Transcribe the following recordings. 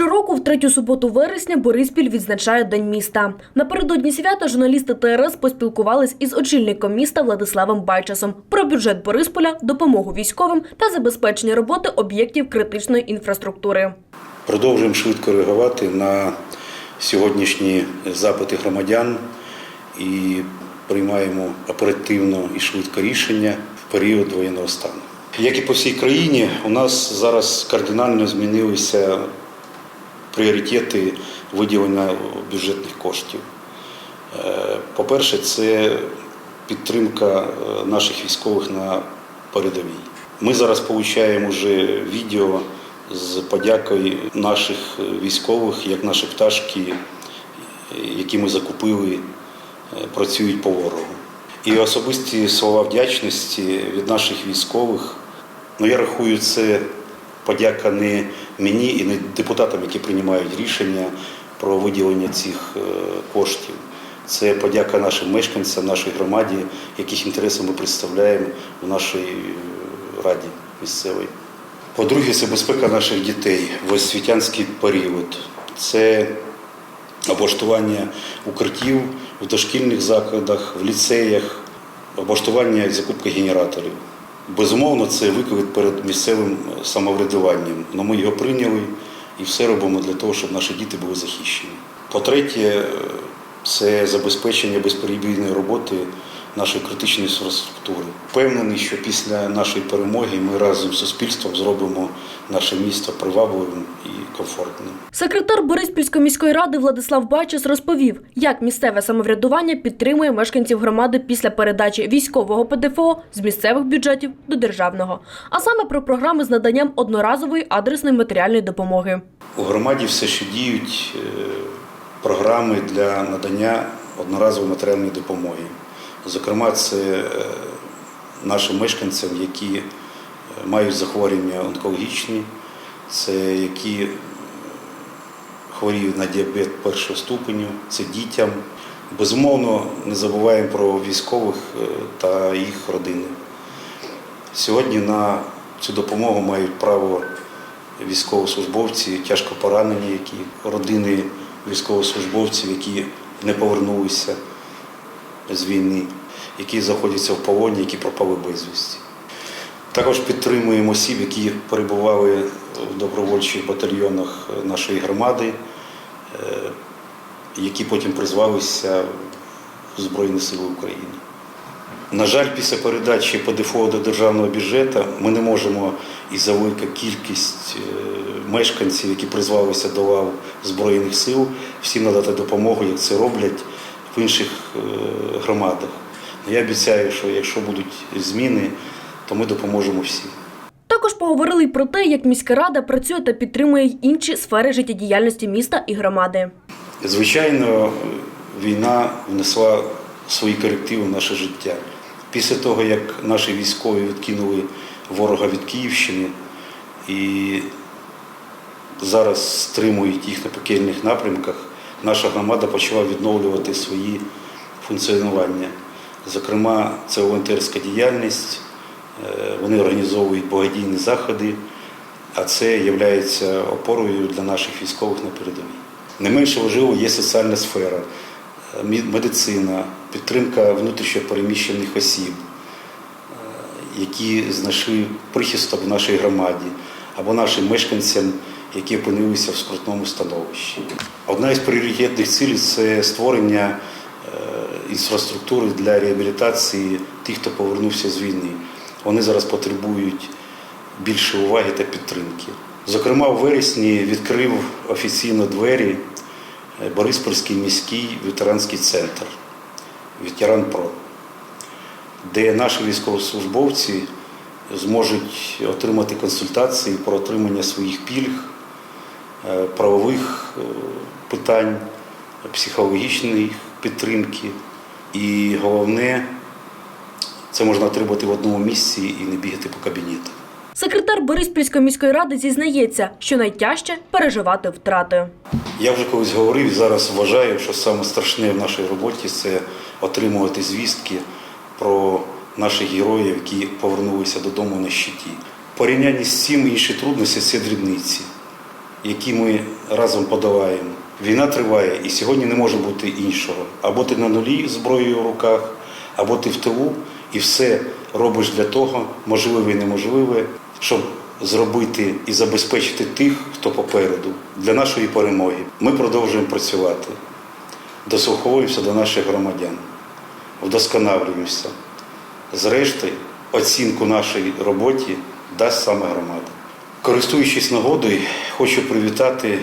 Щороку, в третю суботу вересня, Бориспіль відзначає День міста. Напередодні свята журналісти ТРС поспілкувались із очільником міста Владиславом Байчасом про бюджет Борисполя, допомогу військовим та забезпечення роботи об'єктів критичної інфраструктури. Продовжуємо швидко реагувати на сьогоднішні запити громадян і приймаємо оперативно і швидко рішення в період воєнного стану. Як і по всій країні, у нас зараз кардинально змінилися пріоритети виділення бюджетних коштів. Е, По-перше, це підтримка е, наших військових на передовій. Ми зараз отримуємо вже відео з подякою наших військових, як наші пташки, які ми закупили, е, працюють по ворогу. І особисті слова вдячності від наших військових. Ну, я рахую, це подяка не мені і не депутатам, які приймають рішення про виділення цих е, коштів. Це подяка нашим мешканцям, нашій громаді, яких інтереси ми представляємо в нашій е, раді місцевій. По-друге, це безпека наших дітей в освітянський період. Це облаштування укриттів в дошкільних закладах, в ліцеях, облаштування і закупка генераторів. Безумовно, це виклик перед місцевим самоврядуванням. Але ми його прийняли і все робимо для того, щоб наші діти були захищені. По-третє, це забезпечення безперебійної роботи нашої критичної інфраструктури. Впевнений, що після нашої перемоги ми разом з суспільством зробимо наше місто привабливим і комфортним. Секретар Бориспільської міської ради Владислав Байчас розповів, як місцеве самоврядування підтримує мешканців громади після передачі військового ПДФО з місцевих бюджетів до державного, а саме про програми з наданням одноразової адресної матеріальної допомоги. У громаді все ще діють е, програми для надання одноразової матеріальної допомоги. Зокрема, це е, нашим мешканцям, які е, мають захворювання онкологічні, це які хворіють на діабет першого ступеню, це дітям. Безумовно, не забуваємо про військових е, та їх родини. Сьогодні на цю допомогу мають право військовослужбовці, тяжко поранені, які родини військовослужбовців, які не повернулися з війни, які знаходяться в полоні, які пропали безвісті. Також підтримуємо осіб, які перебували в добровольчих батальйонах нашої громади, е, які потім призвалися в Збройні Сили України. На жаль, після передачі ПДФО до державного бюджету ми не можемо і за велика кількість е, мешканців, які призвалися до лав Збройних сил, всім надати допомогу, як це роблять в інших е, громадах. Я обіцяю, що якщо будуть зміни, то ми допоможемо всім. Також поговорили про те, як міська рада працює та підтримує й інші сфери життєдіяльності міста і громади. Звичайно, війна внесла свої корективи в наше життя. Після того, як наші військові відкинули ворога від Київщини і зараз стримують їх на пекельних напрямках, наша громада почала відновлювати свої функціонування. Зокрема, це волонтерська діяльність, е, вони організовують благодійні заходи, а це є опорою для наших військових на передовій. Не менше важливо є соціальна сфера, е, медицина, підтримка внутрішньопереміщених осіб, е, які знайшли прихисток в нашій громаді, або нашим мешканцям, які опинилися в скрутному становищі. Одна із пріоритетних цілей це створення е, інфраструктури для реабілітації тих, хто повернувся з війни. Вони зараз потребують більше уваги та підтримки. Зокрема, у вересні відкрив офіційно двері е, Бориспольський міський ветеранський центр Ветеран Про, де наші військовослужбовці зможуть отримати консультації про отримання своїх пільг, правових е, питань, психологічної підтримки. І головне, це можна отримати в одному місці і не бігати по кабінетах. Секретар Бориспільської міської ради зізнається, що найтяжче переживати втрати. Я вже колись говорив і зараз вважаю, що саме страшне в нашій роботі це отримувати звістки про наших героїв, які повернулися додому на щиті. В порівнянні з цим інші трудності це дрібниці. Які ми разом подолаємо. Війна триває, і сьогодні не може бути іншого. Або ти на нулі зброєю в руках, або ти в тилу і все робиш для того, можливе і неможливе, щоб зробити і забезпечити тих, хто попереду, для нашої перемоги. Ми продовжуємо працювати, дослуховуємося до наших громадян, вдосконалюємося. Зрештою, оцінку нашій роботі дасть саме громада. Користуючись нагодою, хочу привітати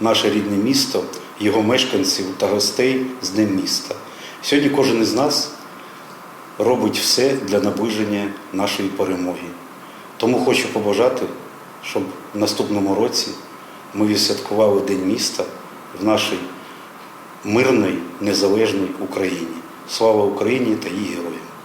наше рідне місто, його мешканців та гостей з Днем міста. Сьогодні кожен із нас робить все для наближення нашої перемоги. Тому хочу побажати, щоб в наступному році ми відсвяткували День міста в нашій мирній, незалежній Україні. Слава Україні та її героям!